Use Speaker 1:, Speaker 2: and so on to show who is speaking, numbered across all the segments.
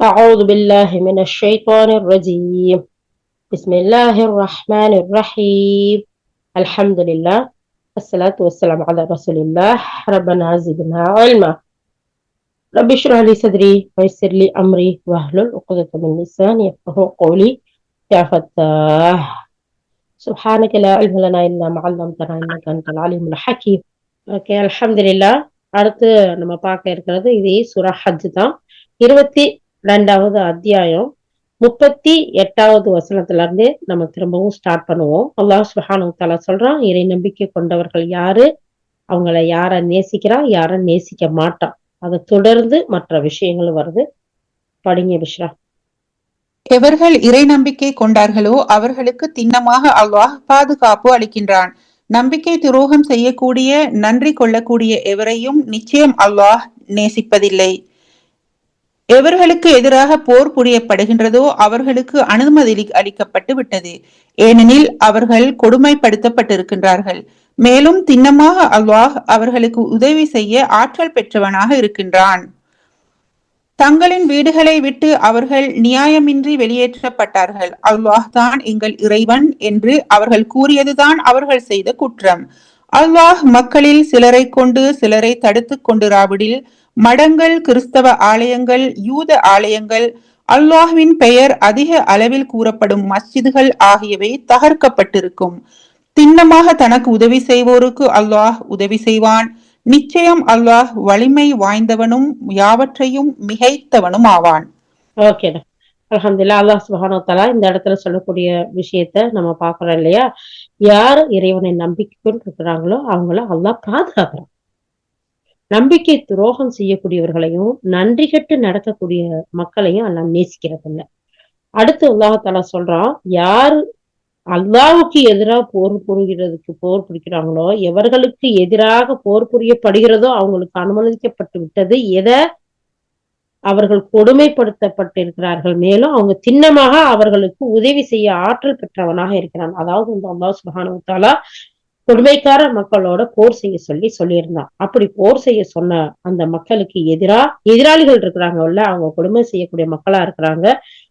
Speaker 1: أعوذ بالله من الشيطان الرجيم بسم الله الرحمن الرحيم الحمد لله الصلاة والسلام على رسول الله ربنا زدنا علما رب اشرح لي صدري ويسر لي أمري واحلل عقدة من لساني يفقهوا قولي يا فتاح سبحانك لا علم لنا إلا ما علمتنا إنك أنت العليم الحكيم okay அல்ஹம்துலில்லா அடுத்து நம்ம பார்க்க இருக்கிறது இதே சுரா ஹஜ் தான் இருபத்தி ரெண்டாவது அத்தியாயம் முப்பத்தி எட்டாவது வசனத்துல இருந்து நம்ம திரும்பவும் ஸ்டார்ட் பண்ணுவோம். அல்லாஹ் சுஹானு தாலா சொல்றான் இறை நம்பிக்கை கொண்டவர்கள் யாரு? அவங்கள யார நேசிக்கிறான் யார நேசிக்க மாட்டான்? அதை தொடர்ந்து மற்ற விஷயங்கள் வருது. படிங்க பிஷ்ரா.
Speaker 2: எவர்கள் இறை நம்பிக்கை கொண்டார்களோ அவர்களுக்கு திண்ணமாக அல்லாஹ் பாதுகாப்பு அளிக்கின்றான். நம்பிக்கை துரோகம் செய்யக்கூடிய நன்றி கொள்ளக்கூடிய எவரையும் நிச்சயம் அல்லாஹ் நேசிப்பதில்லை. எவர்களுக்கு எதிராக போர் புரியப்படுகின்றதோ அவர்களுக்கு அனுமதி அளிக்கப்பட்டு விட்டது. ஏனெனில் அவர்கள் கொடுமைப்படுத்தப்பட்டிருக்கின்றார்கள். மேலும் திண்ணமாக அல்லாஹ் அவர்களுக்கு உதவி செய்ய ஆற்றல் பெற்றவனாக இருக்கின்றான். தங்களின் வீடுகளை விட்டு அவர்கள் நியாயமின்றி வெளியேற்றப்பட்டார்கள். அல்லாஹ் தான் எங்கள் இறைவன் என்று அவர்கள் கூறியதுதான் அவர்கள் செய்த குற்றம். அல்லாஹ் மக்களில் சிலரை கொண்டு சிலரை தடுத்து கொண்டு ராவிடில் மடங்கள் கிறிஸ்தவ ஆலயங்கள் யூத ஆலயங்கள் அல்லாஹ்வின் பெயர் அதிக அளவில் கூறப்படும் மஸ்ஜிதுகள் ஆகியவை தகர்க்கப்பட்டிருக்கும். திண்ணமாக தனக்கு உதவி செய்வோருக்கு அல்லாஹ் உதவி செய்வான். நிச்சயம் அல்லாஹ் வலிமை வாய்ந்தவனும் யாவற்றையும் மிகைத்தவனும் ஆவான்.
Speaker 1: ஓகே அலமதுல்லா அல்லாஹ் சுபஹானோ தலா இந்த இடத்துல சொல்லக்கூடிய விஷயத்த நம்ம பாக்குறோம் இல்லையா? யார் இறைவனை நம்பிக்கை கொண்டு இருக்கிறாங்களோ அவங்கள அல்லாஹ் பாதுகாக்கிறான் நம்பிக்கை துரோகம் செய்யக்கூடியவர்களையும் நன்றி கட்டு நடக்கக்கூடிய மக்களையும் எல்லாம் நேசிக்கிறது இல்லை அடுத்து உலகத்தால சொல்றான் யாரு அல்லாவுக்கு எதிராக போர் புரிகிறதுக்கு போர் புரிக்கிறாங்களோ எவர்களுக்கு எதிராக போர் புரியப்படுகிறதோ அவங்களுக்கு அனுமதிக்கப்பட்டு விட்டது எதை அவர்கள் கொடுமைப்படுத்தப்பட்டிருக்கிறார்கள் மேலும் அவங்க திண்ணமாக அவர்களுக்கு உதவி செய்ய ஆற்றல் பெற்றவனாக இருக்கிறான். அதாவது இந்த அல்லாஹ் சுபானுத்தாலா கொடுமைக்கார மக்களோட போர் செய்ய சொல்லி சொல்லியிருந்தான். அப்படி போர் செய்ய சொன்ன அந்த மக்களுக்கு எதிரா எதிராளிகள் இருக்கிறாங்கல்ல அவங்க கொடுமை செய்யக்கூடிய மக்களா இருக்கிறாங்க.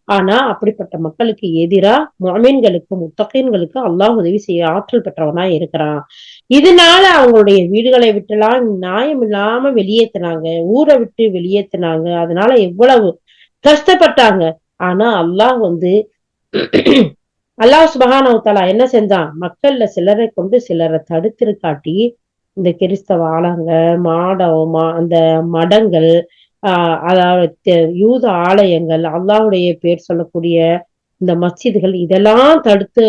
Speaker 1: ஆனா அப்படிப்பட்ட மக்களுக்கு எதிரா மொமீன்களுக்கு முத்தகீன்களுக்கு அல்லாஹ் உதவி செய்ய ஆற்றல் பெற்றவனா இருக்கிறான். இதனால அவங்களுடைய வீடுகளை விட்டுலாம் நியாயம் இல்லாம வெளியேத்தினாங்க. ஊரை விட்டு வெளியேத்தினாங்க. அதனால எவ்வளவு கஷ்டப்பட்டாங்க. ஆனா அல்லாஹ் வந்து அல்லாஹ் சுபகானவத்தாலா என்ன செஞ்சான்? மக்கள்ல சிலரை கொண்டு சிலரை தடுத்திருக்காட்டி இந்த கிறிஸ்தவ ஆலங்க மாடவமா அந்த மடங்கள் ஆஹ் அதாவது யூத ஆலயங்கள் அல்லாவுடைய பேர் சொல்லக்கூடிய இந்த மஸ்ஜிதுகள் இதெல்லாம் தடுத்து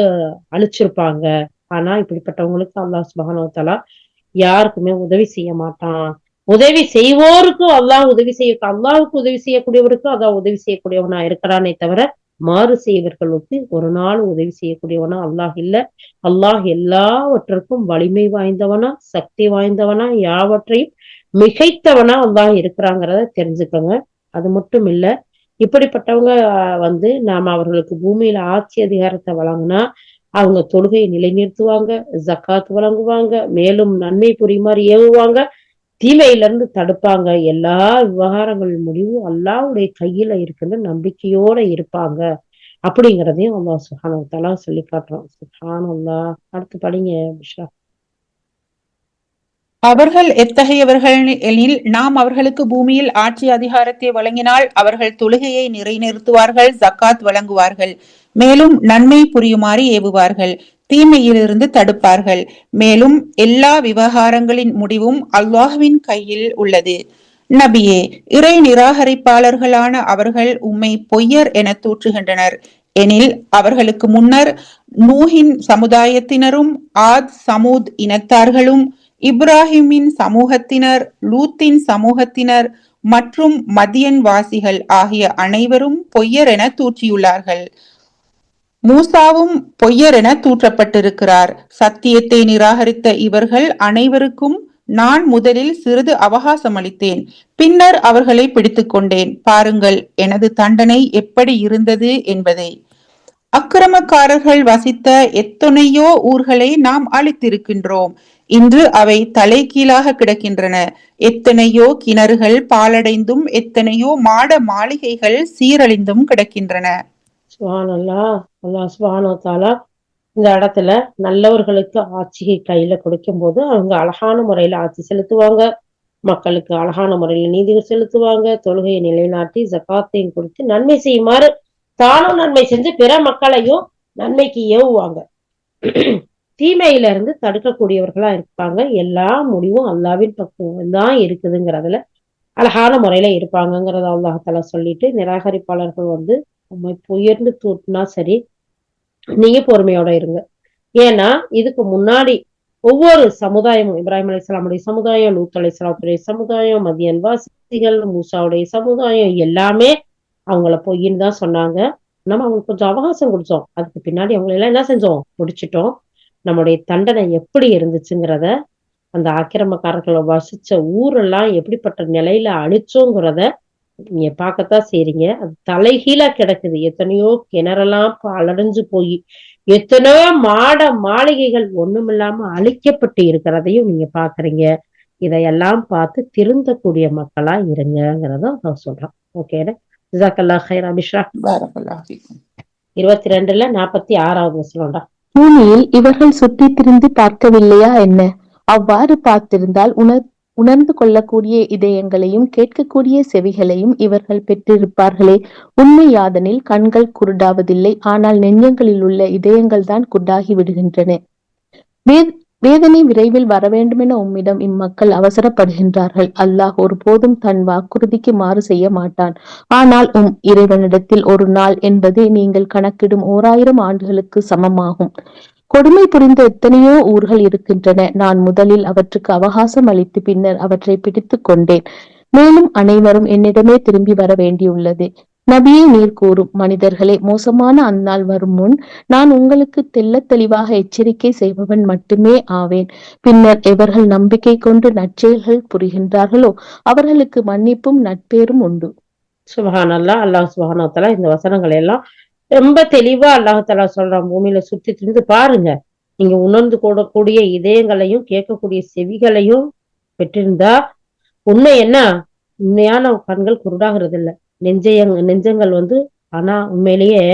Speaker 1: அழிச்சிருப்பாங்க. ஆனா இப்படிப்பட்டவங்களுக்கு அல்லாஹ் சுபகானவத்தாலா யாருக்குமே உதவி செய்ய மாட்டான். உதவி செய்வோருக்கும் அல்லாஹ் உதவி செய்ய அல்லாவுக்கு உதவி செய்யக்கூடியவருக்கும் அதான் உதவி செய்யக்கூடியவனா இருக்கிறானே தவிர மாறு செய்வர்களுக்கு ஒரு நாள் உதவி செய்யக்கூடியவனா அல்லாஹ் இல்ல. அல்லாஹ் எல்லாவற்றிற்கும் வலிமை வாய்ந்தவனா சக்தி வாய்ந்தவனா யாவற்றையும் மிகைத்தவனா அல்லாஹ் இருக்கிறாங்கிறத தெரிஞ்சுக்கோங்க. அது மட்டும் இல்ல இப்படிப்பட்டவங்க வந்து நாம அவர்களுக்கு பூமியில ஆட்சி அதிகாரத்தை வழங்கினா அவங்க தொழுகையை நிலைநிறுத்துவாங்க ஜக்காத் வழங்குவாங்க மேலும் நன்மை புரியுமாறு ஏவுவாங்க தீமையிலிருந்து தடுப்பாங்க. எல்லா விவகாரங்கள் முடிவு அல்லாவுடைய கையில இருக்குன்னு நம்பிக்கையோட இருப்பாங்க. அப்படிங்கிறதையும் அல்லா சுஹானவத்தாலா சொல்லி காட்டுறோம் சுஹான் அல்லா அடுத்து படிங்க பிஷா
Speaker 2: அவர்கள் எத்தகையவர்கள் எனில் நாம் அவர்களுக்கு பூமியில் ஆட்சி அதிகாரத்தை வழங்கினால் அவர்கள் தொழுகையை நிறைநிறுத்துவார்கள் ஜக்காத் வழங்குவார்கள். மேலும் நன்மை புரியுமாறு ஏவுவார்கள். தீமையிலிருந்து தடுப்பார்கள். மேலும் எல்லா விவகாரங்களின் முடிவும் அல்லாஹுவின் கையில் உள்ளது. நபியே இறை நிராகரிப்பாளர்களான அவர்கள் உம்மை பொய்யர் என தூற்றுகின்றனர். எனில் அவர்களுக்கு முன்னர் நூஹின் சமுதாயத்தினரும் ஆத் சமூத் இனத்தார்களும் இப்ராஹிமின் சமூகத்தினர் லூத்தின் சமூகத்தினர் மற்றும் மதியன் வாசிகள் ஆகிய அனைவரும் பொய்யர் என தூற்றியுள்ளார்கள். மூசாவும் பொய்யர் என தூற்றப்பட்டிருக்கிறார். சத்தியத்தை நிராகரித்த இவர்கள் அனைவருக்கும் நான் முதலில் சிறிது அவகாசம் அளித்தேன். பின்னர் அவர்களை பிடித்துக் கொண்டேன். பாருங்கள் எனது தண்டனை எப்படி இருந்தது என்பதை. அக்கிரமக்காரர்கள் வசித்த எத்தனையோ ஊர்களை நாம் அளித்திருக்கின்றோம் இன்று அவை தலைகீழாக கிடக்கின்றன. எத்தனையோ கிணறுகள் பாலடைந்தும் எத்தனையோ மாட மாளிகைகள் சீரழிந்தும் கிடக்கின்றன.
Speaker 1: அல்லா அல்லா இந்த இடத்துல நல்லவர்களுக்கு ஆட்சியை கையில கொடுக்கும் போது அவங்க அழகான முறையில ஆட்சி செலுத்துவாங்க. மக்களுக்கு அழகான முறையில நீதி செலுத்துவாங்க. தொழுகையை நிலைநாட்டி ஜக்காத்தையும் கொடுத்து நன்மை செய்யுமாறு தானும் நன்மை செஞ்சு பிற மக்களையும் நன்மைக்கு ஏவுவாங்க. தீமையில இருந்து தடுக்கக்கூடியவர்களா இருப்பாங்க. எல்லா முடிவும் அல்லாவின் பக்கம் தான் இருக்குதுங்கிறதுல அழகான முறையில இருப்பாங்கிறத அல்லாஹால சொல்லிட்டு நிராகரிப்பாளர்கள் வந்து உண்மை புயர்ந்து தூட்டினா சரி நீங்க பொறுமையோட இருங்க. ஏன்னா இதுக்கு முன்னாடி ஒவ்வொரு சமுதாயமும் இப்ராஹிம் அலிஸ்லாமுடைய சமுதாயம் லூத் அலிஸ்லாத்துடைய சமுதாயம் மதியன் வாசிகள் மூசாவுடைய சமுதாயம் எல்லாமே அவங்கள பொய்ன்னு தான் சொன்னாங்க. நம்ம அவங்களுக்கு கொஞ்சம் அவகாசம் கொடுத்தோம். அதுக்கு பின்னாடி அவங்களை எல்லாம் என்ன செஞ்சோம்? முடிச்சிட்டோம். நம்முடைய தண்டனை எப்படி இருந்துச்சுங்கிறத அந்த ஆக்கிரமக்காரர்களை வசிச்ச ஊரெல்லாம் எப்படிப்பட்ட நிலையில அழிச்சோங்கிறத நீங்க பார்க்கத்தான் செய்றீங்க. அது தலைகீழா கிடக்குது. எத்தனையோ கிணறெல்லாம் அலடைஞ்சு போய் எத்தனையோ மாட மாளிகைகள் ஒண்ணுமில்லாம அழிக்கப்பட்டு இருக்கிறதையும் நீங்க பாக்குறீங்க இதையெல்லாம் பார்த்து திருந்தக்கூடிய மக்களா இருங்கிறத நான் சொல்றேன். ஓகேடா ஜிசாக்கல்லா ஹைர் அபிஷ்ரா இருபத்தி ரெண்டுல நாற்பத்தி ஆறாவது வசனம்டா.
Speaker 3: பூமியில் இவர்கள் சுற்றித் திரிந்து பார்க்கவில்லையா என்ன? அவ்வாறு பார்த்திருந்தால் உணர் உணர்ந்து கொள்ளக்கூடிய இதயங்களையும் கேட்கக்கூடிய செவிகளையும் இவர்கள் பெற்றிருப்பார்களே. உண்மை யாதனில் கண்கள் குருடாவதில்லை ஆனால் நெஞ்சங்களில் உள்ள இதயங்கள் தான் குருடாகி விடுகின்றன. வேதனை விரைவில் வரவேண்டுமென உம்மிடம் இம்மக்கள் அவசரப்படுகின்றார்கள். அல்லாஹ் ஒருபோதும் தன் வாக்குறுதிக்கு மாறு செய்ய மாட்டான். ஆனால் உம் இறைவனிடத்தில் ஒரு நாள் என்பது நீங்கள் கணக்கிடும் ஓராயிரம் ஆண்டுகளுக்கு சமமாகும். கொடுமை புரிந்த எத்தனையோ ஊர்கள் இருக்கின்றன. நான் முதலில் அவற்றுக்கு அவகாசம் அளித்து பின்னர் அவற்றை பிடித்துக் கொண்டேன். மேலும் அனைவரும் என்னிடமே திரும்பி வர வேண்டியுள்ளது. நபியை நீர் கூறும். மனிதர்களே மோசமான அந்நாள் வரும் முன் நான் உங்களுக்கு தெள்ளத் தெளிவாக எச்சரிக்கை செய்பவன் மட்டுமே ஆவேன். பின்னர் எவர்கள் நம்பிக்கை கொண்டு நற்செயல்கள் புரிகின்றார்களோ அவர்களுக்கு மன்னிப்பும் நட்பேரும் உண்டு.
Speaker 1: சுபஹான் அல்லா அல்லாஹ் சுபஹானத்தாலா இந்த வசனங்களை எல்லாம் ரொம்ப தெளிவா அல்லாஹாலா சொல்றான் பூமியில சுத்தி திரிந்து பாருங்க. நீங்க உணர்ந்து கூடக்கூடிய இதயங்களையும் கேட்கக்கூடிய செவிகளையும் பெற்றிருந்தா உண்மை என்ன? உண்மையான கண்கள் குருடாகிறது இல்லை. நெஞ்சயங் நெஞ்சங்கள் வந்து ஆனா உண்மையிலேயே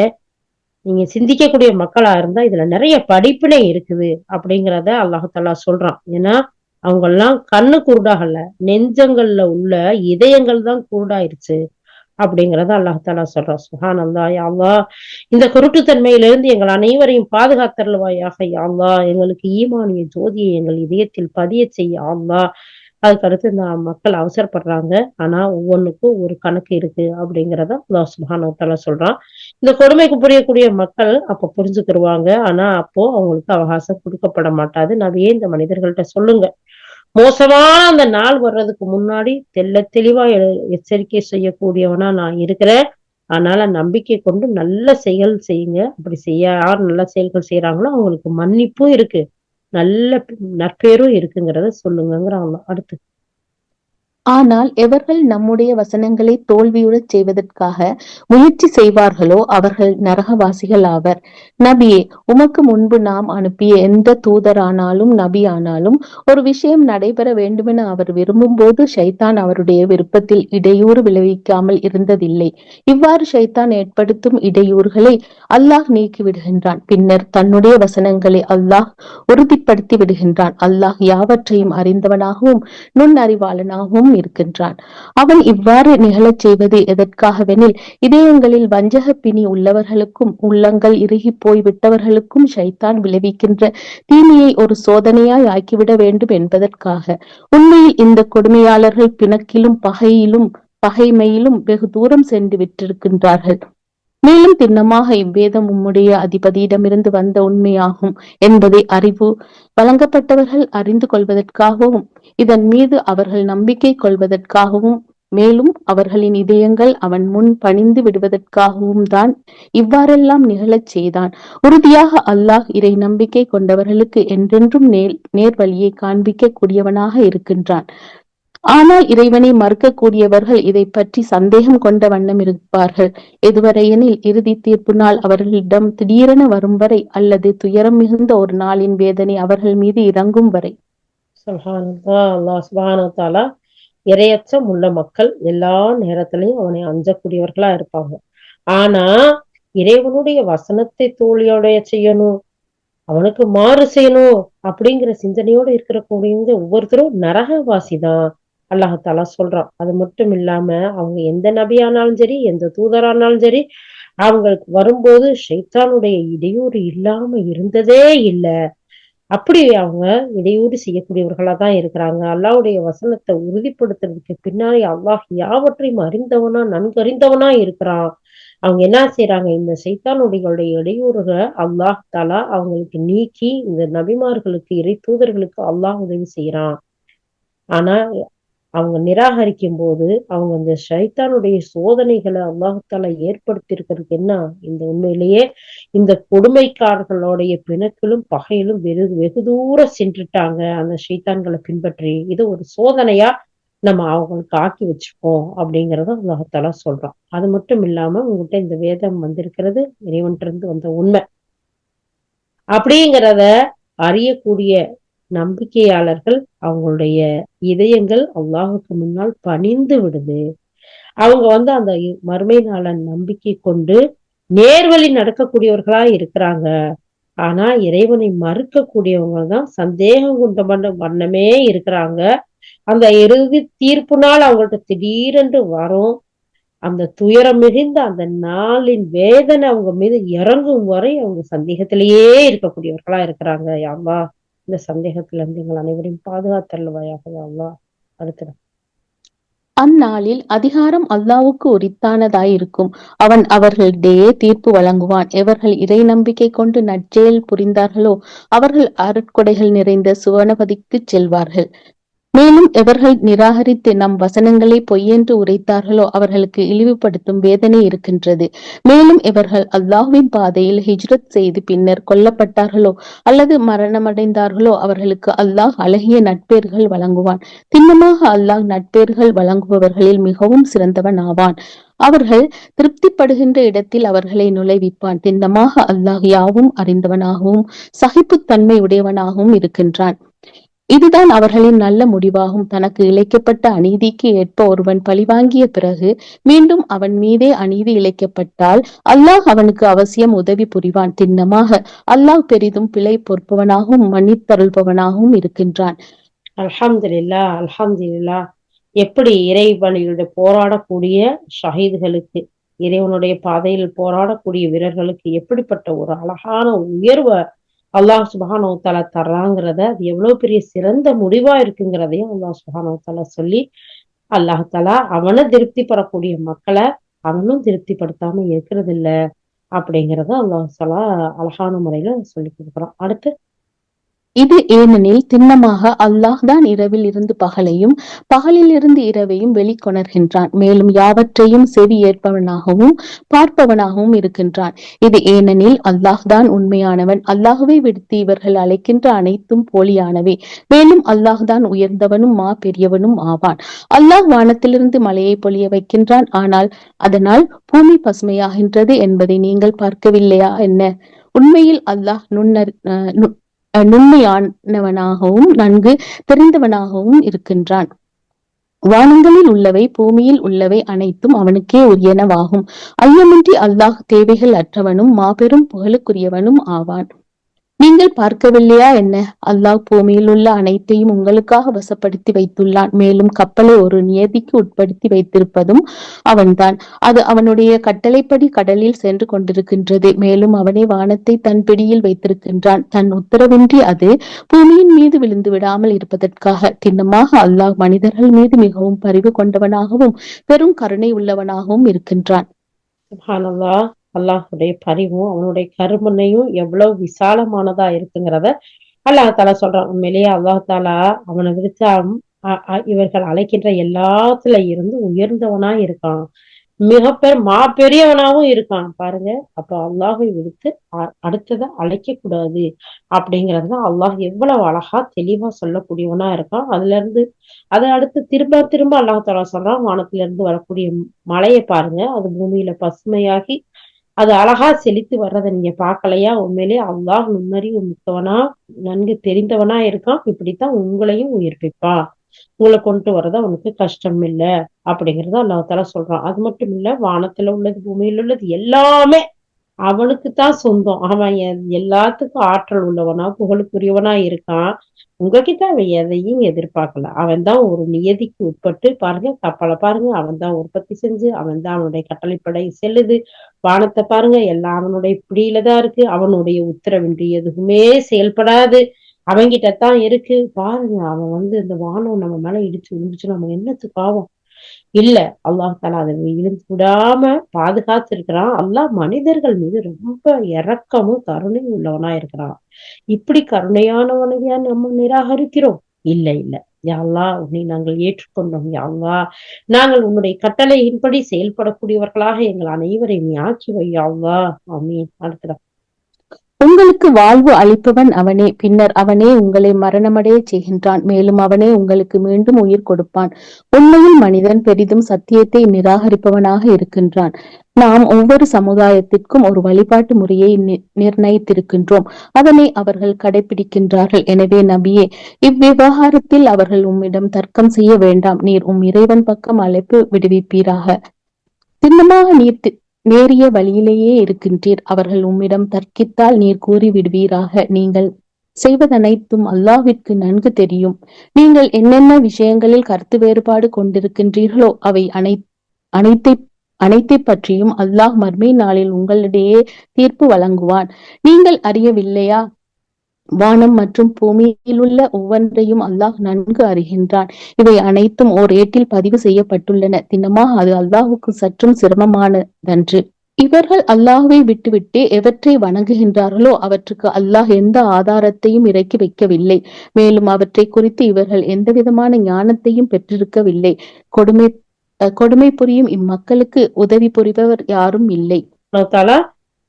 Speaker 1: நீங்க சிந்திக்கக்கூடிய மக்களா இருந்தா இதுல நிறைய படிப்பினை இருக்குது அப்படிங்கிறத அல்லாஹாலா சொல்றான் ஏன்னா அவங்க எல்லாம் கண்ணு குருடாகல நெஞ்சங்கள்ல உள்ள இதயங்கள் தான் குருடாயிருச்சு. அப்படிங்கிறத அல்லாஹாலா சொல்றான். சுஹான் அல்லா யாவா இந்த குருட்டுத்தன்மையிலிருந்து எங்கள் அனைவரையும் பாதுகாத்தருள்வாயாக யாவா எங்களுக்கு ஈமானிய ஜோதியை எங்கள் இதயத்தில் பதிய செய்ய ஆவா அதுக்கு அடுத்து இந்த மக்கள் அவசரப்படுறாங்க. ஆனா ஒவ்வொன்றுக்கும் ஒரு கணக்கு இருக்கு அப்படிங்கிறத அல்லா சுஹானத்தால சொல்றான். இந்த கொடுமைக்கு புரியக்கூடிய மக்கள் அப்ப புரிஞ்சுக்கிருவாங்க. ஆனா அப்போ அவங்களுக்கு அவகாசம் கொடுக்கப்பட மாட்டாது. நபியே இந்த மனிதர்கள்ட்ட சொல்லுங்க? மோசமான அந்த நாள் வர்றதுக்கு முன்னாடி தெள்ள தெளிவா எச்சரிக்கை செய்யக்கூடியவனா நான் இருக்கிறேன். அதனால நம்பிக்கை கொண்டு நல்ல செயல் செய்யுங்க. அப்படி செய்ய யார் நல்ல செயல்கள் செய்யறாங்களோ அவங்களுக்கு மன்னிப்பும் இருக்கு. நல்ல நற்பேரும் இருக்குங்கிறத சொல்லுங்கிறாங்க அடுத்து
Speaker 3: ஆனால் எவர்கள் நம்முடைய வசனங்களை தோல்வியுறச் செய்வதற்காக முயற்சி செய்வார்களோ அவர்கள் நரகவாசிகள் ஆவர். நபியே உமக்கு முன்பு நாம் அனுப்பிய எந்த தூதரானாலும் நபி ஆனாலும் ஒரு விஷயம் நடைபெற வேண்டுமென அவர் விரும்பும் போது ஷைத்தான் அவருடைய விருப்பத்தில் இடையூறு விளைவிக்காமல் இருந்ததில்லை. இவ்வாறு ஷைத்தான் ஏற்படுத்தும் இடையூறுகளை அல்லாஹ் நீக்கி விடுகின்றான் பின்னர் தன்னுடைய வசனங்களை அல்லாஹ் உறுதிப்படுத்தி விடுகின்றான் அல்லாஹ் யாவற்றையும் அறிந்தவனாகவும் நுண்ணறிவாளனாகவும் இருக்கின்றான். அவன் இவ்வாறு நிகழச் செய்வது எதற்காகவெனில் இதயங்களில் வஞ்சக பிணி உள்ளவர்களுக்கும் உள்ளங்கள் இறுகி போய் விட்டவர்களுக்கும் சைத்தான் விளைவிக்கின்ற தீமையை ஒரு சோதனையாய் ஆக்கிவிட வேண்டும் என்பதற்காக. உண்மையில் இந்த கொடுமையாளர்கள் பிணக்கிலும் பகையிலும் பகைமையிலும் வெகு தூரம் சென்று விட்டிருக்கின்றார்கள். மேலும் திண்ணமாக இவ்வேதம் உம்முடைய அதிபதியிடமிருந்து வந்த உண்மையாகும் என்பதை அறிவு வழங்கப்பட்டவர்கள் அறிந்து கொள்வதற்காகவும் இதன் மீது அவர்கள் நம்பிக்கை கொள்வதற்காகவும் மேலும் அவர்களின் இதயங்கள் அவன் முன் பணிந்து விடுவதற்காகவும் தான் இவ்வாறெல்லாம் நிகழச் செய்தான். உறுதியாக அல்லாஹ் இறை நம்பிக்கை கொண்டவர்களுக்கு என்றென்றும் நேர் நேர்வழியை காண்பிக்க கூடியவனாக இருக்கின்றான். ஆனால் இறைவனை மறுக்கக்கூடியவர்கள் இதை பற்றி சந்தேகம் கொண்ட வண்ணம் இருப்பார்கள். எதுவரையெனில் இறுதி தீர்ப்பு நாள் அவர்களிடம் திடீரென வரும் வரை அல்லது துயரம் மிகுந்த ஒரு நாளின் வேதனை அவர்கள் மீது இறங்கும் வரை.
Speaker 1: சுப்ஹானல்லாஹ் அல்லாஹ் சுப்ஹானஹு இரையச்சம் உள்ள மக்கள் எல்லா நேரத்திலையும் அவனை அஞ்சக்கூடியவர்களா இருப்பாங்க. ஆனா இறைவனுடைய வசனத்தை தோழியோடைய செய்யணும் அவனுக்கு மாறு செய்யணும் அப்படிங்கிற சிந்தனையோட இருக்கிற கூடிய ஒவ்வொருத்தரும் நரகவாசி தான் அல்லாஹாலா சொல்றான். அது மட்டும் இல்லாம அவங்க எந்த நபியானாலும் சரி எந்த தூதரானாலும் சரி அவங்களுக்கு வரும்போது ஷைத்தானுடைய இடையூறு இல்லாம இருந்ததே இல்லை. அப்படி அவங்க இடையூறு செய்யக்கூடியவர்களா தான் இருக்கிறாங்க. அல்லாஹ்வுடைய வசனத்தை உறுதிப்படுத்துறதுக்கு பின்னாடி அல்லாஹ் யாவற்றையும் அறிந்தவனா நன்கறிந்தவனா இருக்கிறான். அவங்க என்ன செய்யறாங்க இந்த சைத்தானுடைய இடையூறுகளை அல்லாஹ் தாலா அவங்களுக்கு நீக்கி இந்த நபிமார்களுக்கு இறை தூதர்களுக்கு அல்லாஹ் உதவி செய்யறான் ஆனா அவங்க நிராகரிக்கும் போது அவங்க இந்த ஷைத்தானுடைய சோதனைகளை அல்லாஹால ஏற்படுத்தியிருக்கிறதுக்கு என்ன? இந்த உண்மையிலேயே இந்த கொடுமைக்காரர்களுடைய பிணக்கிலும் பகையிலும் வெகு வெகு தூரம் சென்றுட்டாங்க. அந்த ஷைத்தான்களை பின்பற்றி இது ஒரு சோதனையா நம்ம அவங்களுக்கு ஆக்கி வச்சிருக்கோம் அப்படிங்கறத அல்லாஹால சொல்றான். அது மட்டும் இல்லாம உங்ககிட்ட இந்த வேதம் வந்திருக்கிறது இறைவன்ட்டு இருந்து வந்த உண்மை. அப்படிங்கிறத அறியக்கூடிய நம்பிக்கையாளர்கள் அவங்களுடைய இதயங்கள் அல்லாஹுக்கு முன்னால் பணிந்து விடுது. அவங்க வந்து அந்த மறுமை நாளன் நம்பிக்கை கொண்டு நேர்வழி நடக்கக்கூடியவர்களா இருக்கிறாங்க. ஆனா இறைவனை மறுக்கக்கூடியவங்க தான் சந்தேகம் கொண்ட பண்ண வண்ணமே இருக்கிறாங்க. அந்த இறுதி தீர்ப்பு நாள் அவங்கள்ட்ட திடீரென்று வரும். அந்த துயரம் மிகுந்த அந்த நாளின் வேதனை அவங்க மீது இறங்கும் வரை அவங்க சந்தேகத்திலேயே இருக்கக்கூடியவர்களா இருக்கிறாங்க. யாவா இந்த சந்தேகத்துல இருந்து எங்கள் அனைவரையும் பாதுகாத்தல்வாயாக அடுத்த
Speaker 3: அந்நாளில் அதிகாரம் அல்லாவுக்கு உரித்தானதாயிருக்கும் அவன் அவர்களிடையே தீர்ப்பு வழங்குவான். எவர்கள் இறை நம்பிக்கை கொண்டு நற்செயல் புரிந்தார்களோ அவர்கள் அருட்கொடைகள் நிறைந்த சுவனபதிக்கு செல்வார்கள். மேலும் எவர்கள் நிராகரித்து நம் வசனங்களை பொய்யென்று உரைத்தார்களோ அவர்களுக்கு இழிவுபடுத்தும் வேதனை இருக்கின்றது. மேலும் இவர்கள் அல்லாஹ்வின் பாதையில் ஹிஜ்ரத் செய்து பின்னர் கொல்லப்பட்டார்களோ அல்லது மரணமடைந்தார்களோ அவர்களுக்கு அல்லாஹ் அழகிய நட்பேர்கள் வழங்குவான். திண்ணமாக அல்லாஹ் நட்பேர்கள் வழங்குபவர்களில் மிகவும் சிறந்தவன் ஆவான். அவர்கள் திருப்திப்படுகின்ற இடத்தில் அவர்களை நுழைவிப்பான். திண்ணமாக அல்லாஹ் யாவும் அறிந்தவனாகவும் சகிப்புத்தன்மை உடையவனாகவும் இருக்கின்றான். இதுதான் அவர்களின் நல்ல முடிவாகும். தனக்கு இழைக்கப்பட்ட அநீதிக்கு ஏற்ப ஒருவன் பழிவாங்கிய பிறகு மீண்டும் அவன் மீதே அநீதி இழைக்கப்பட்டால் அல்லாஹ் அவனுக்கு அவசியம் உதவி புரிவான். திண்ணமாக அல்லாஹ் பெரிதும் பிழை பொறுப்பவனாகவும் மன்னித்தருள்பவனாகவும் இருக்கின்றான்.
Speaker 1: அல்ஹம்துலில்லா அல்ஹம்துலில்லா. எப்படி இறைவனியோட போராடக்கூடிய ஷஹீதுகளுக்கு இறைவனுடைய பாதையில் போராடக்கூடிய வீரர்களுக்கு எப்படிப்பட்ட ஒரு அழகான உயர்வை அல்லாஹ் சுபானோ தலா தர்றாங்கிறத அது எவ்வளவு பெரிய சிறந்த முடிவா இருக்குங்கிறதையும் அல்லாஹ் சுபானோ தலா சொல்லி அல்லாஹ் தலா அவனை திருப்தி பெறக்கூடிய மக்களை அவனும் திருப்திப்படுத்தாம இருக்கிறது இல்லை அப்படிங்கிறத அல்லாஹ் தலா அழகான முறையில சொல்லி கொடுக்குறான். அடுத்து
Speaker 3: இது ஏனெனில் திண்ணமாக அல்லாஹ் தான் இரவில் இருந்து பகலையும் பகலில் இருந்து இரவையும் வெளிக்கொணர்கின்றான். மேலும் யாவற்றையும் செவி ஏற்பவனாகவும் பார்ப்பவனாகவும் இருக்கின்றான். இது ஏனெனில் அல்லாஹ் தான் உண்மையானவன். அல்லாஹுவை விடுத்து இவர்கள் அழைக்கின்ற அனைத்தும் போலியானவை. மேலும் அல்லாஹ் தான் உயர்ந்தவனும் மா பெரியவனும் ஆவான். அல்லாஹ் வானத்திலிருந்து மலையை பொழிய வைக்கின்றான். ஆனால் அதனால் பூமி பசுமையாகின்றது என்பதை நீங்கள் பார்க்கவில்லையா? என்ன? உண்மையில் அல்லாஹ் நுண்ணற் அஹ் நுண்மையானவனாகவும் நன்கு தெரிந்தவனாகவும் இருக்கின்றான். வானங்களில் உள்ளவை பூமியில் உள்ளவை அனைத்தும் அவனுக்கே உரியனவாகும். ஐயமின்றி அல்லாஹ் தேவைகள் அற்றவனும் மாபெரும் புகழுக்குரியவனும் ஆவான். நீங்கள் பார்க்கவில்லையா என்ன? அல்லாஹ் பூமியில் உள்ள அனைத்தையும் உங்களுக்காக வசப்படுத்தி வைத்துள்ளான். மேலும் கப்பலை ஒரு நியதிக்கு உட்படுத்தி வைத்திருப்பதும் அவன்தான். அது அவனுடைய கட்டளைப்படி கடலில் சென்று கொண்டிருக்கின்றது. மேலும் அவனே வானத்தை தன் பிடியில் வைத்திருக்கின்றான். தன் உத்தரவின்றி அது பூமியின் மீது விழுந்து விடாமல் இருப்பதற்காக. திண்ணமாக அல்லாஹ் மனிதர்கள் மீது மிகவும் பரிவு கொண்டவனாகவும் பெரும் கருணை உள்ளவனாகவும் இருக்கின்றான்.
Speaker 1: அல்லாஹுடைய பரிவும் அவனுடைய கருமனையும் எவ்வளவு விசாலமானதா இருக்குங்கிறத அல்லாஹ் தாலா சொல்றான். உண்மையிலேயே அல்லாஹ் தாலா அவனை விரிச்சா இவர்கள் அழைக்கின்ற எல்லாத்துல இருந்து உயர்ந்தவனா இருக்கான். மிக பெரு மாபெரியவனாவும் இருக்கான். பாருங்க அப்ப அல்லாஹை விடுத்து அடுத்ததை அழைக்க கூடாது அப்படிங்கறது அல்லாஹ் எவ்வளவு அழகா தெளிவா சொல்லக்கூடியவனா இருக்கான். அதுல இருந்து அதை அடுத்து திரும்ப திரும்ப அல்லாஹ் தாலா சொல்றான். வானத்துல இருந்து வரக்கூடிய மழையை பாருங்க. அது பூமியில பசுமையாகி அது அழகா செழித்து வர்றதை நீங்க பார்க்கலையா? உண்மையிலே அல்லாஹ் நுண்ணறிவு மிக்கவனா நன்கு தெரிந்தவனா இருக்கான். இப்படித்தான் உங்களையும் உயிர்ப்பிப்பான். உங்களை கொண்டு வர்றது அவனுக்கு கஷ்டம் இல்லை அப்படிங்கறத அல்லாஹால சொல்றான். அது மட்டும் இல்ல வானத்துல உள்ளது பூமியில் உள்ளது எல்லாமே அவனுக்கு தான் சொந்தம் அவன் எல்லாத்துக்கும் ஆற்றல் உள்ளவனா புகழுக்குரியவனா இருக்கான். உங்ககிட்ட அவன் எதையும் எதிர்பார்க்கல. அவன் தான் ஒரு நியதிக்கு உட்பட்டு பாருங்க கப்பலை பாருங்க அவன் தான் உற்பத்தி செஞ்சு அவன் தான் அவனுடைய கட்டளைப்படை செல்லுது. வானத்தை பாருங்க எல்லாம் அவனுடைய பிடியில தான் இருக்கு. அவனுடைய உத்தரவின்றி எதுவுமே செயல்படாது. அவன்கிட்ட தான் இருக்கு. பாருங்க அவன் வந்து இந்த வானம் நம்ம மேல இடிச்சு விழுந்துச்சு நம்ம என்னத்துக்கு பாவம்? இல்ல அல்லாஹ் தாலா அதை இழுந்து விடாம பாதுகாத்து இருக்கிறான் அல்லாஹ் மனிதர்கள் மீது ரொம்ப இரக்கமும் கருணையும் உள்ளவனா இருக்கிறான். இப்படி கருணையானவனையா நம்ம நிராகரிக்கிறோம்? இல்ல இல்ல. யாழ்லா உன்னை நாங்கள் ஏற்றுக்கொண்டோம். யாழ்லா நாங்கள் உன்னுடைய கட்டளையின்படி செயல்படக்கூடியவர்களாக எங்கள் அனைவரையும் ஆக்கி வை அமீன் ஆமீன்.
Speaker 3: உங்களுக்கு வாழ்வு அளிப்பவன் அவனே. பின்னர் அவனே உங்களை மரணமடைய செய்கின்றான். மேலும் அவனே உங்களுக்கு மீண்டும் உயிர் கொடுப்பான். உண்மையில் மனிதன் பெரிதும் சத்தியத்தை நிராகரிப்பவனாக இருக்கின்றான். நாம் ஒவ்வொரு சமுதாயத்திற்கும் ஒரு வழிபாட்டு முறையை நி- நிர்ணயித்திருக்கின்றோம். அதனை அவர்கள் கடைபிடிக்கின்றார்கள் எனவே நபியே இவ்விவகாரத்தில் அவர்கள் உம்மிடம் தர்க்கம் செய்ய வேண்டாம். நீர் உம் இறைவன் பக்கம் அழைப்பு விடுவிப்பீராக. சின்னமாக நீர் நேரிய வழியிலேயே இருக்கின்றீர். அவர்கள் உம்மிடம் தர்க்கித்தால் நீர் கூறி விடுவீராக நீங்கள் செய்வதனைத்தும் அல்லாவிற்கு நன்கு தெரியும். நீங்கள் என்னென்ன விஷயங்களில் கருத்து வேறுபாடு கொண்டிருக்கின்றீர்களோ அவை அனை அனைத்தை அனைத்தை பற்றியும் அல்லாஹ் மர்மை நாளில் உங்களிடையே தீர்ப்பு வழங்குவான். நீங்கள் அறியவில்லையா? வானம் மற்றும் பூமியில் உள்ள ஒவ்வொன்றையும் அல்லாஹ் நன்கு அறிகின்றான். இவை அனைத்தும் ஓர் ஏட்டில் பதிவு செய்யப்பட்டுள்ளன. தினமாக அது அல்லாஹுக்கு சற்றும் சிரமமானதன்று. இவர்கள் அல்லாஹுவை விட்டுவிட்டு எவற்றை வணங்குகின்றார்களோ அவற்றுக்கு அல்லாஹ் எந்த ஆதாரத்தையும் இறக்கி வைக்கவில்லை. மேலும் அவற்றை குறித்து இவர்கள் எந்தவிதமான ஞானத்தையும் பெற்றிருக்கவில்லை. கொடுமை அஹ் கொடுமை புரியும் இம்மக்களுக்கு உதவி புரிபவர் யாரும் இல்லை.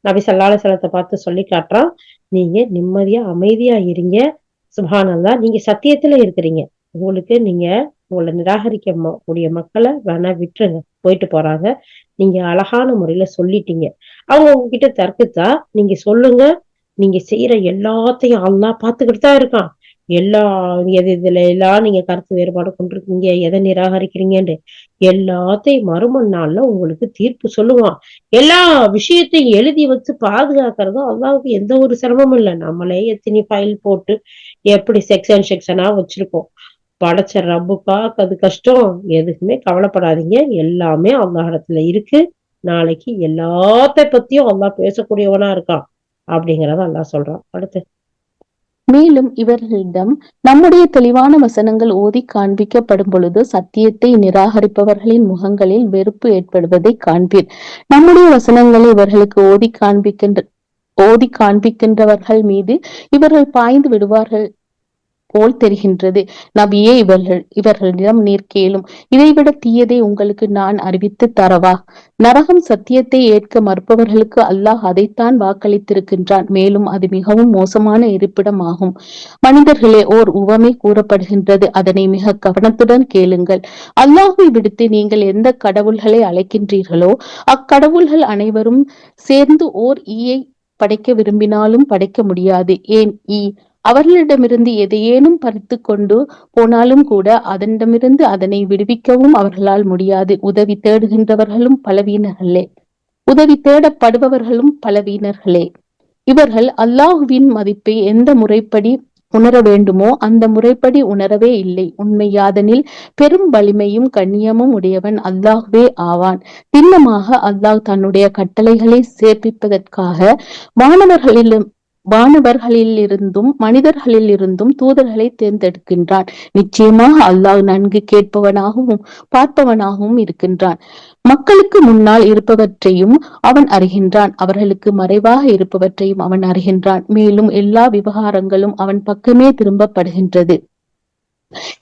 Speaker 1: நபி சல்லாஹ் பார்த்து சொல்லி காட்டுறான். நீங்க நிம்மதியா அமைதியா இருங்க. சுபானந்தா நீங்க சத்தியத்துல இருக்கிறீங்க. உங்களுக்கு நீங்க உங்களை நிராகரிக்க கூடிய மக்களை வேணா விட்டுருங்க. போயிட்டு போறாங்க. நீங்க அழகான முறையில சொல்லிட்டீங்க. அவங்க உங்ககிட்ட தர்க்குத்தா நீங்க சொல்லுங்க. நீங்க செய்யற எல்லாத்தையும் அல்லா பாத்துக்கிட்டு தான் இருக்கான். எல்லா எது இதுல எல்லாம் நீங்க கருத்து வேறுபாடு கொண்டிருக்கீங்க எதை நிராகரிக்கிறீங்கன்னு எல்லாத்தையும் மறுமண் நாள்ல உங்களுக்கு தீர்ப்பு சொல்லுவான். எல்லா விஷயத்தையும் எழுதி வச்சு பாதுகாக்கிறதும் அல்லாவுக்கு எந்த ஒரு சிரமமும் இல்லை. நம்மளே எத்தனை ஃபைல் போட்டு எப்படி செக்ஷன் செக்ஷனா வச்சிருக்கோம். படைச்ச ரப்புக்காக்கு அது கஷ்டம். எதுக்குமே கவலைப்படாதீங்க. எல்லாமே அல்லாஹிடத்துல இருக்கு. நாளைக்கு எல்லாத்த பத்தியும் அல்லாஹ் பேசக்கூடியவனா இருக்கான் அப்படிங்கறத அல்லாஹ் சொல்றான். அடுத்து.
Speaker 3: மேலும் இவர்களிடம் நம்முடைய தெளிவான வசனங்கள் ஓதி காண்பிக்கப்படும் பொழுது சத்தியத்தை நிராகரிப்பவர்களின் முகங்களில் வெறுப்பு ஏற்படுவதை காண்பீர். நம்முடைய வசனங்களை இவர்களுக்கு ஓதி காண்பிக்கின்ற ஓதி காண்பிக்கின்றவர்கள் மீது இவர்கள் பாய்ந்து விடுவார்கள் போல் தெரிகின்றது. நபியே இவர்கள் இவர்களிடம் நீர் கேளும். இதைவிட தீயதை உங்களுக்கு நான் அறிவித்து தரவா? நரகம் சத்தியத்தை ஏற்க மறுப்பவர்களுக்கு அல்லாஹ் அதைத்தான் வாக்களித்திருக்கின்றான். மேலும் அது மிகவும் மோசமான இருப்பிடம் ஆகும் மனிதர்களே ஓர் உவமை கூறப்படுகின்றது. அதனை மிக கவனத்துடன் கேளுங்கள். அல்லாஹை விடுத்து நீங்கள் எந்த கடவுள்களை அழைக்கின்றீர்களோ அக்கடவுள்கள் அனைவரும் சேர்ந்து ஓர் ஈயை படைக்க விரும்பினாலும் படைக்க முடியாது. ஏன்? ஈ அவர்களிடமிருந்து எதையேனும் பறித்து கொண்டு போனாலும் கூட அதனிடமிருந்து அதனை விடுவிக்கவும் அவர்களால் முடியாது. உதவி தேடுகின்றவர்களும் பலவீனர்களே. உதவி தேடப்படுபவர்களும் பலவீனர்களே. இவர்கள் அல்லாஹுவின் மதிப்பை எந்த முறைப்படி உணர வேண்டுமோ அந்த முறைப்படி உணரவே இல்லை. உண்மை யாதனில் பெரும் வலிமையும் கண்ணியமும் உடையவன் அல்லாஹ்வே ஆவான். திண்ணமாக அல்லாஹ் தன்னுடைய கட்டளைகளை சேர்ப்பிப்பதற்காக மாணவர்களிலும் வானவர்களிலிருந்தும் மனிதர்களிலிருந்தும் தூதர்களை தேர்ந்தெடுக்கின்றான். நிச்சயமாக அல்லாஹ் நன்கு கேட்பவனாகவும் பார்ப்பவனாகவும் இருக்கின்றான். மக்களுக்கு முன்னால் இருப்பவற்றையும் அவன் அறிகின்றான். அவர்களுக்கு மறைவாக இருப்பவற்றையும் அவன் அறிகின்றான். மேலும் எல்லா விவகாரங்களும் அவன் பக்கமே திரும்பப்படுகின்றது.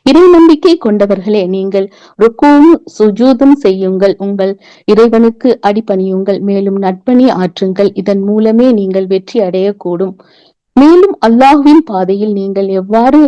Speaker 3: இறை நம்பிக்கை கொண்டவர்களே நீங்கள் ருக்குவும் சுஜூதும் செய்யுங்கள். உங்கள் இறைவனுக்கு அடிபணியுங்கள். மேலும் நட்பணி ஆற்றுங்கள். இதன் மூலமே நீங்கள் வெற்றி அடையக்கூடும். மேலும் அல்லாஹுவின் பாதையில் நீங்கள் எவ்வாறு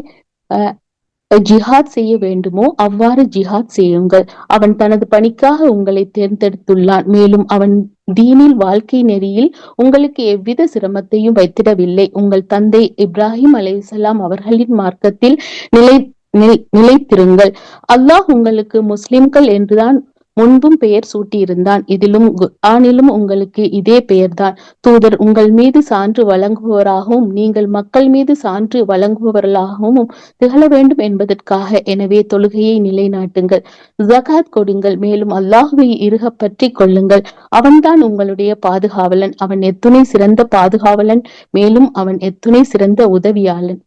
Speaker 3: ஜிஹாத் செய்ய வேண்டுமோ அவ்வாறு ஜிஹாத் செய்யுங்கள். அவன் தனது பணிக்காக உங்களை தேர்ந்தெடுத்துள்ளான். மேலும் அவன் தீனில் வாழ்க்கை நெறியில் உங்களுக்கு எவ்வித சிரமத்தையும் வைத்திடவில்லை. உங்கள் தந்தை இப்ராஹிம் அலைஹிஸ்ஸலாம் அவர்களின் மார்க்கத்தில் நிலை நிலைத்திருங்கள். அல்லாஹ் உங்களுக்கு முஸ்லிம்கள் என்றுதான் முன்பும் பெயர் சூட்டியிருந்தான். இதிலும் ஆனிலும் உங்களுக்கு இதே பெயர்தான். தூதர் உங்கள் மீது சான்று வழங்குபவராகவும் நீங்கள் மக்கள் மீது சான்று வழங்குபவர்களாகவும் திகழ வேண்டும் என்பதற்காக எனவே தொழுகையை நிலைநாட்டுங்கள். ஜகாத் கொடுங்கள். மேலும் அல்லாஹுவை இருக பற்றி கொள்ளுங்கள். அவன்தான் உங்களுடைய பாதுகாவலன். அவன் எத்துணை சிறந்த பாதுகாவலன். மேலும் அவன் எத்துணை சிறந்த உதவியாளன்.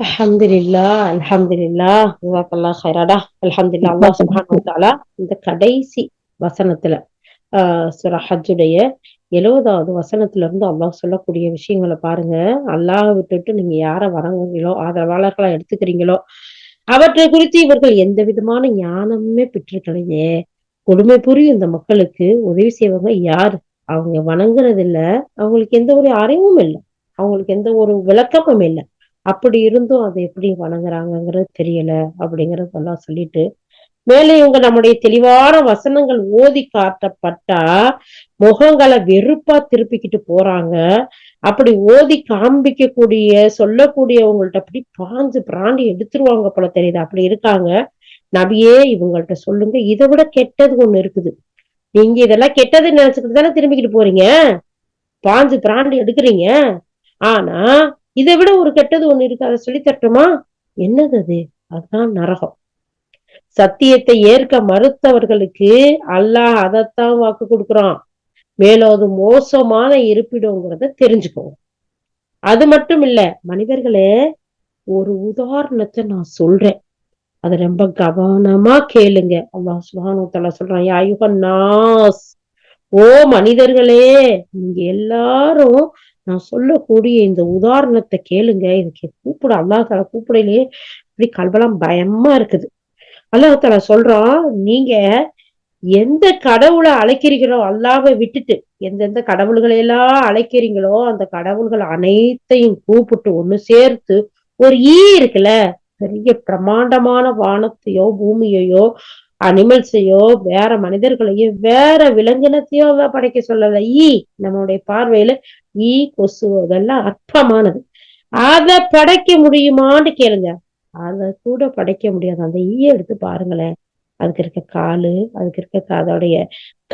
Speaker 1: அல்ஹம்துலில்லா அல்ஹம்துல்லா ஜஸாக்கல்லாஹ் ஹைராடா அல்ஹம்துல்லா அல்லாஹ் சுப்ஹானஹு இந்த கடைசி வசனத்துல ஆஹ் சுரா ஹஜ்ஜுடைய எழுவதாவது வசனத்துல இருந்து அல்லாஹ் சொல்லக்கூடிய விஷயங்களை பாருங்க. அல்லாஹ் விட்டுட்டு நீங்க யார வணங்குறீங்களோ ஆதரவாளர்களா எடுத்துக்கிறீங்களோ அவற்றை குறித்து இவர்கள் எந்த விதமான ஞானமுமே பெற்றிருக்கலையே. கொடுமை புரியும் இந்த மக்களுக்கு உதவி செய்வங்க யார்? அவங்க வணங்குறது இல்ல அவங்களுக்கு எந்த ஒரு அறிவும் இல்லை. அவங்களுக்கு எந்த ஒரு விளக்கமும் இல்லை. அப்படி இருந்தும் அதை எப்படி வணங்குறாங்கங்கிறது தெரியல அப்படிங்கறது எல்லாம் சொல்லிட்டு மேலே இவங்க நம்முடைய தெளிவான வசனங்கள் ஓதி காட்டப்பட்டா முகங்களை வெறுப்பா திருப்பிக்கிட்டு போறாங்க. அப்படி ஓதி காண்பிக்கக்கூடிய சொல்லக்கூடியவங்கள்ட்ட அப்படி பாஞ்சு பிராண்டி எடுத்துருவாங்க போல தெரியுது. அப்படி இருக்காங்க. நபியே இவங்கள்ட்ட சொல்லுங்க. இதை விட கெட்டது ஒண்ணு இருக்குது. நீங்க இதெல்லாம் கெட்டதுன்னு நினைச்சுக்கிட்டு தானே திரும்பிக்கிட்டு போறீங்க? பாஞ்சு பிராண்டி எடுக்கிறீங்க. ஆனா இதை விட ஒரு கெட்டது ஒண்ணு இருக்கு. அதை சொல்லி தரட்டுமா என்னது அது? அதுதான் நரகம். சத்தியத்தை ஏற்க மறுத்தவர்களுக்கு அல்லாஹ் அதைத்தான் வாக்கு கொடுக்குறான். மேலும் அது மோசமான இருப்பிடுங்கிறத தெரிஞ்சுக்கோங்க அது மட்டும் இல்ல மனிதர்களே ஒரு உதாரணத்தை நான் சொல்றேன். அதை ரொம்ப கவனமா கேளுங்க. அல்லாஹ் சுப்ஹானஹு சொல்றான் யா நாஸ். ஓ மனிதர்களே நீங்க எல்லாரும் நான் சொல்லக்கூடிய இந்த உதாரணத்தை கேளுங்க. இதுக்கு கூப்பிட அல்லாஹ் தாலா கூப்பிடலையே. இப்படி கல்வெல்லாம் பயமா இருக்குது. அல்லாஹ் சொல்றான் நீங்க எந்த கடவுளை அழைக்கிறீங்களோ அல்லாவை விட்டுட்டு எந்தெந்த கடவுள்களை எல்லாம் அழைக்கிறீங்களோ அந்த கடவுள்கள் அனைத்தையும் கூப்பிட்டு ஒண்ணு சேர்த்து ஒரு ஈ இருக்குல்ல பெரிய பிரமாண்டமான வானத்தையோ பூமியையோ அனிமல்ஸையோ வேற மனிதர்களையோ வேற விலங்கினத்தையோ படைக்க சொல்லல. ஈ நம்மளுடைய பார்வையில ஈ கொசு அதெல்லாம் அற்பமானது. அத படைக்க முடியுமான்னு கேளுங்க. அத கூட படைக்க முடியாது. அந்த ஈய எடுத்து பாருங்களேன். அதுக்கு இருக்க காலு அதுக்கு இருக்க அதோடைய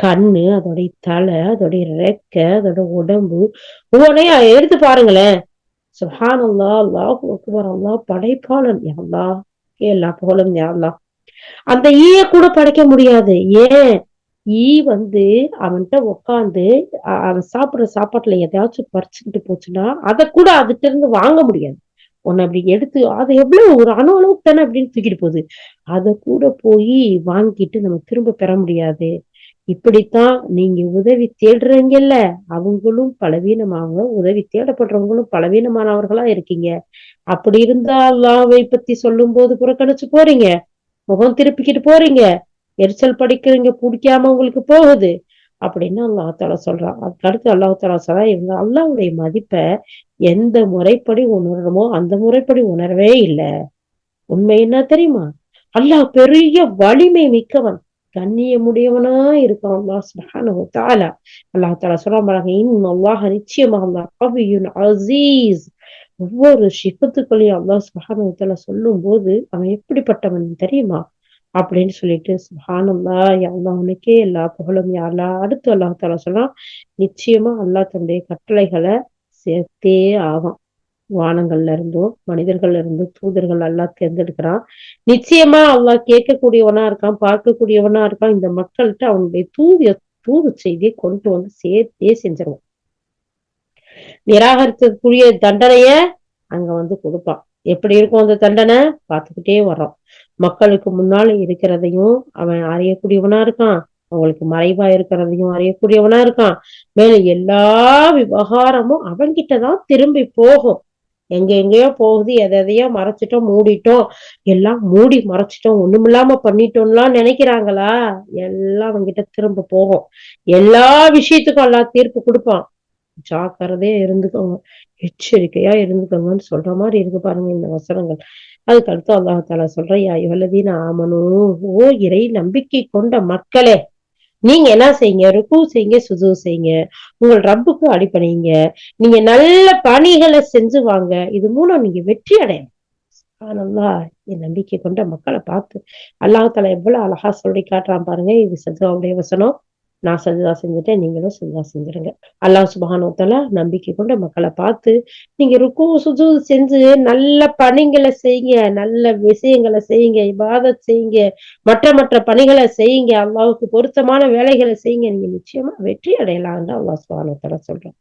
Speaker 1: கண்ணு அதோடைய தலை அதோடைய ரெக்கை அதோட உடம்பு ஒவ்வொன்றையும் எடுத்து பாருங்களேன். சுஹான் அல்லா அல்லாஹ் அக்பர் அல்லா படைப்பாளன். யா எல்லா புகழும் யா அந்த ஈய கூட படைக்க முடியாது. ஏன்? ஈ வந்து அவன்கிட்ட உக்காந்து அவன் சாப்பிடுற சாப்பாட்டுல எதையாச்சும் பறிச்சுக்கிட்டு போச்சுன்னா அதை கூட அதுட்ட இருந்து வாங்க முடியாது. உன்னை அப்படி எடுத்து அது எவ்வளவு ஒரு அணு அளவுக்கு தானே அப்படின்னு தூக்கிட்டு போகுது. அதை கூட போய் வாங்கிட்டு நம்ம திரும்ப பெற முடியாது. இப்படித்தான் நீங்க உதவி தேடுறீங்கல்ல அவங்களும் பலவீனமாக உதவி தேடப்படுறவங்களும் பலவீனமானவர்களா இருக்கீங்க. அப்படி இருந்தா அல்லாவை பத்தி சொல்லும் போது புறக்கணிச்சு போறீங்க. முகம் திருப்பிக்கிட்டு போறீங்க. எரிச்சல் படிக்கிறவங்க பிடிக்காம உங்களுக்கு போகுது அப்படின்னு அல்லாஹ் தாலா சொல்றான். அதுக்கு அடுத்து அல்லாஹ் தாலா இவங்க அல்லாவுடைய மதிப்பை எந்த முறைப்படி உணரணுமோ அந்த முறைப்படி உணரவே இல்லை. உண்மை என்ன தெரியுமா? அல்லாஹ் பெரிய வலிமை மிக்கவன் கண்ணியமுடையவனா இருக்கான் அல்லாஹ் சுப்ஹானஹு வ தஆலா. அல்லாஹ் தஆலா சொல்றான் பாருங்க இன்னல்லாஹ நிச்சயமாக அல்லாஹ் கவியுன் அசீஸ். ஒவ்வொரு சிபத்துக்களையும் அல்லாஹ் சுப்ஹானஹு தஆலா சொல்லும் போது அவன் எப்படிப்பட்டவன் தெரியுமா? அப்படின்னு சொல்லிட்டு சுப்ஹானல்லா யா உனக்கே எல்லா புகழும் யாரா அடுத்து அல்லாஹ் தாலா சொன்னா நிச்சயமா அல்லாஹ் தன்னுடைய கட்டளைகளை சேர்த்தே ஆகும் வானங்கள்ல இருந்தும் மனிதர்கள்ல இருந்தும் தூதர்கள் அல்லாஹ் தேர்ந்தெடுக்கிறான். நிச்சயமா அல்லாஹ் கேட்கக்கூடியவனா இருக்கான் பார்க்கக்கூடியவனா இருக்கான். இந்த மக்கள்கிட்ட அவனுடைய தூதிய தூது செய்தியை கொண்டு வந்து சேர்த்தே செஞ்சிருவான். நிராகரித்ததுக்குரிய தண்டனைய அங்க வந்து கொடுப்பான். எப்படி இருக்கும் அந்த தண்டனை? பார்த்துக்கிட்டே வர்றோம் மக்களுக்கு முன்னால இருக்கிறதையும் அவன் அறியக்கூடியவனா இருக்கான். அவங்களுக்கு மறைவா இருக்கிறதையும் அறியக்கூடியவனா இருக்கான். மேல எல்லா விவகாரமும் அவன்கிட்டதான் திரும்பி போகும். எங்க எங்கேயோ போகுது எதை எதையோ மறைச்சிட்டோம் மூடிட்டோம். எல்லாம் மூடி மறைச்சிட்டோம். ஒண்ணுமில்லாம பண்ணிட்டோம்லாம் நினைக்கிறாங்களா? எல்லாம் அவன்கிட்ட திரும்ப போகும். எல்லா விஷயத்துக்கும் எல்லாம் தீர்ப்பு கொடுப்பான். ஜாக்கிரதையா இருந்துக்கோங்க. எச்சரிக்கையா இருந்துக்கோங்கன்னு சொல்ற மாதிரி இருக்கு பாருங்க இந்த வசனங்கள். அதுக்கு அடுத்து அல்லாஹால சொல்றையா சொல்ற யா ஆமனு ஓ இறை நம்பிக்கை கொண்ட மக்களே நீங்க என்ன செய்யுங்க? ருக்கு செய்யுங்க சுது செய்யுங்க. உங்கள் ரப்புக்கு அடிப்படைங்க நீங்க நல்ல பணிகளை செஞ்சு வாங்க. இது மூலம் நீங்க வெற்றி அடையணும் ஆனல்லா என் நம்பிக்கை கொண்ட மக்களை பார்த்து அல்லாஹ் எவ்வளவு அழகா சொல்லி காட்டுறான் பாருங்க. இது சஜாவுடைய வசனம். நான் சஜதா செஞ்சுட்டேன் நீங்களும் சஜதா செஞ்சிருங்க. அல்லாஹ் சுபஹானோத்தலா நம்பிக்கை கொண்ட மக்களை பார்த்து நீங்க ருக்கு சுஜு செஞ்சு நல்ல பணிகளை செய்யுங்க நல்ல விஷயங்களை செய்யுங்க இபாதத் செய்யுங்க மற்ற மற்ற பணிகளை செய்யுங்க அல்லாவுக்கு பொருத்தமான வேலைகளை செய்யுங்க நீங்க நிச்சயமா வெற்றி அடையலாம்னு அல்லாஹ் சுபானத்தல சொல்றேன்.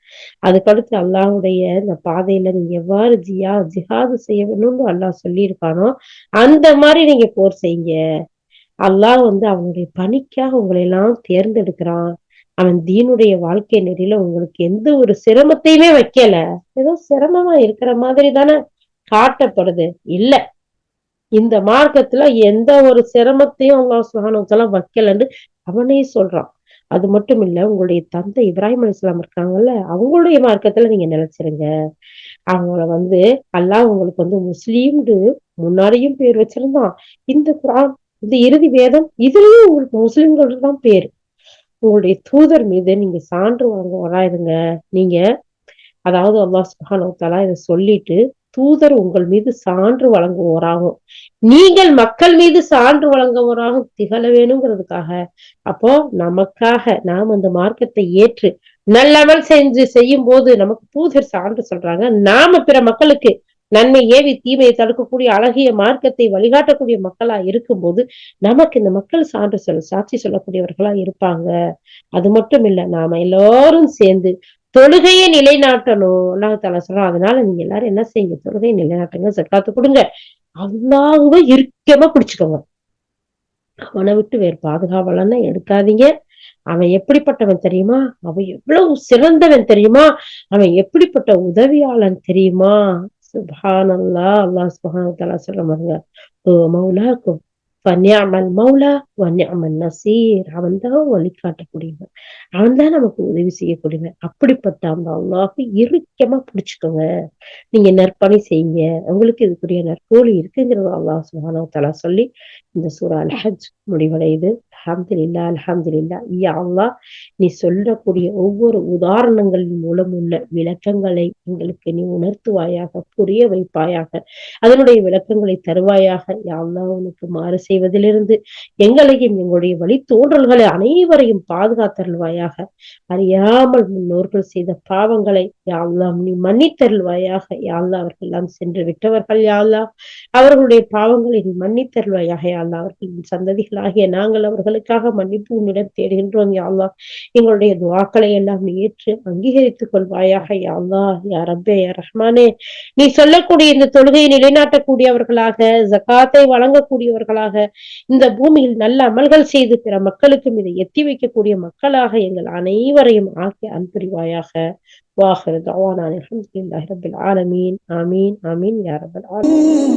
Speaker 1: அதுக்கடுத்து அல்லாஹுடைய இந்த பாதையில நீங்க எவ்வாறு ஜியா ஜிஹாது செய்ய வேணும்னு அல்லாஹ் சொல்லியிருக்கானோ அந்த மாதிரி நீங்க போர் செய்யுங்க. அல்லாஹ் வந்து அவனுடைய பணிக்காக உங்களை எல்லாம் தேர்ந்தெடுக்கிறான். அவன் தீனுடைய வாழ்க்கை நெறியில உங்களுக்கு எந்த ஒரு சிரமத்தையுமே வைக்கல. ஏதோ சிரமமா இருக்கிற மாதிரி தானே காட்டப்படுது. இல்ல. இந்த மார்க்கத்துல எந்த ஒரு சிரமத்தையும் அல்லா சுகானத்தெல்லாம் வைக்கலன்னு அவனே சொல்றான். அது மட்டும் இல்ல உங்களுடைய தந்தை இப்ராஹிம் அலிஸ்லாம் இருக்காங்கல்ல அவங்களுடைய மார்க்கத்துல நீங்க நினைச்சிருங்க. அவங்கள வந்து அல்லாஹ் உங்களுக்கு வந்து முஸ்லீம்னு முன்னாடியும் பேர் வச்சிருந்தான். இந்த குரான் இந்த இறுதி வேதம் இதுலயும் உங்களுக்கு முஸ்லிம்கள் தான் பேரு. உங்களுடைய தூதர் மீது நீங்க சான்று வாங்க வராதுங்க. நீங்க அதாவது அல்லாஹ் சுபானோத்தாலா இதை சொல்லிட்டு தூதர் உங்கள் மீது சான்று வழங்குவோராகும். நீங்கள் மக்கள் மீது சான்று வழங்குவோராகும். திகழ வேணுங்கிறதுக்காக. அப்போ நமக்காக நாம் அந்த மார்க்கத்தை ஏற்று நல்லவள் செஞ்சு செய்யும் போது நமக்கு தூதர் சான்று சொல்றாங்க. நாம பிற மக்களுக்கு நன்மை ஏவி தீமையை தடுக்கக்கூடிய அழகிய மார்க்கத்தை வழிகாட்டக்கூடிய மக்களா இருக்கும்போது நமக்கு இந்த மக்கள் சான்று சொல்ல சாட்சி சொல்லக்கூடியவர்களா இருப்பாங்க. அது மட்டும் இல்ல நாம எல்லாரும் சேர்ந்து தொழுகையை நிலைநாட்டணும். அல்லாஹால சொல்றோம் அதனால நீங்க எல்லாரும் என்ன செய்யுங்க தொழுகையை நிலைநாட்டுங்க சக்காத்து கொடுங்க. அல்லாஹுவை இறுக்கமா பிடிச்சுக்கோங்க. அவனை விட்டு வேறு பாதுகாவலன்னா எடுக்காதீங்க. அவன் எப்படிப்பட்டவன் தெரியுமா? அவன் எவ்வளவு சிறந்தவன் தெரியுமா? அவன் எப்படிப்பட்ட உதவியாளன் தெரியுமா? சுபானல்லா அல்லாஹ் சுபான தலா சொல்ல மாதிரிங்க. ஓ மௌலாக்கும். பன்யாமல் மௌலா வன்யாமல் நசீர் அவன் தான் வழிகாட்டக்கூடியவன். அவன் தான் நமக்கு உதவி செய்யக்கூடியவன். அப்படிப்பட்ட அந்த அல்லாஹை இறுக்கமா பிடிச்சுக்கோங்க. நீங்க நற்பணி செய்யுங்க. உங்களுக்கு இதுக்குரிய நற்கோழி இருக்குங்கிறது அல்லாஹ் சுபானா தலா சொல்லி இந்த சூறா அல்ஹஜ் முடிவடையுது. அலமதுல்லா அலமதுல்லா யா நீ சொல்லக்கூடிய ஒவ்வொரு உதாரணங்களின் மூலம் உள்ள விளக்கங்களை எங்களுக்கு நீ உணர்த்துவாயாக புரிய வைப்பாயாக. அதனுடைய விளக்கங்களை தருவாயாக. யா உனக்கு மாறு செய்வதிலிருந்து எங்களையும் எங்களுடைய வழித்தோன்றல்களை அனைவரையும் பாதுகாத்தருள்வாயாக. அறியாமல் முன்னோர்கள் செய்த பாவங்களை யாழ்லாம் நீ மன்னித்தருள்வாயாக. யாழ்லா அவர்கள் எல்லாம் சென்று விட்டவர்கள் யாழ்லா அவர்களுடைய பாவங்களை நீ மன்னித்தருள்வாயாக. யாழ்லா அவர்களின் சந்ததிகளாகிய நாங்கள் அவர்கள் பாவங்களுக்காக மன்னிப்பு உன்னிடம் தேடுகின்றோம் யாழ்லா எங்களுடைய துவாக்களை எல்லாம் நீ ஏற்று அங்கீகரித்துக் கொள்வாயாக யாழ்லா யா ரப்பே யா ரஹ்மானே. நீ சொல்லக்கூடிய இந்த தொழுகையை நிலைநாட்டக்கூடியவர்களாக ஜகாத்தை வழங்கக்கூடியவர்களாக இந்த பூமியில் நல்ல அமல்கள் செய்து பிற மக்களுக்கும் இதை எத்தி வைக்கக்கூடிய மக்களாக எங்கள் அனைவரையும் ஆக்கி அன்புரிவாயாக. வாஹர் ஆலமீன். ஆமீன் ஆமீன் யா ஆலமீன்.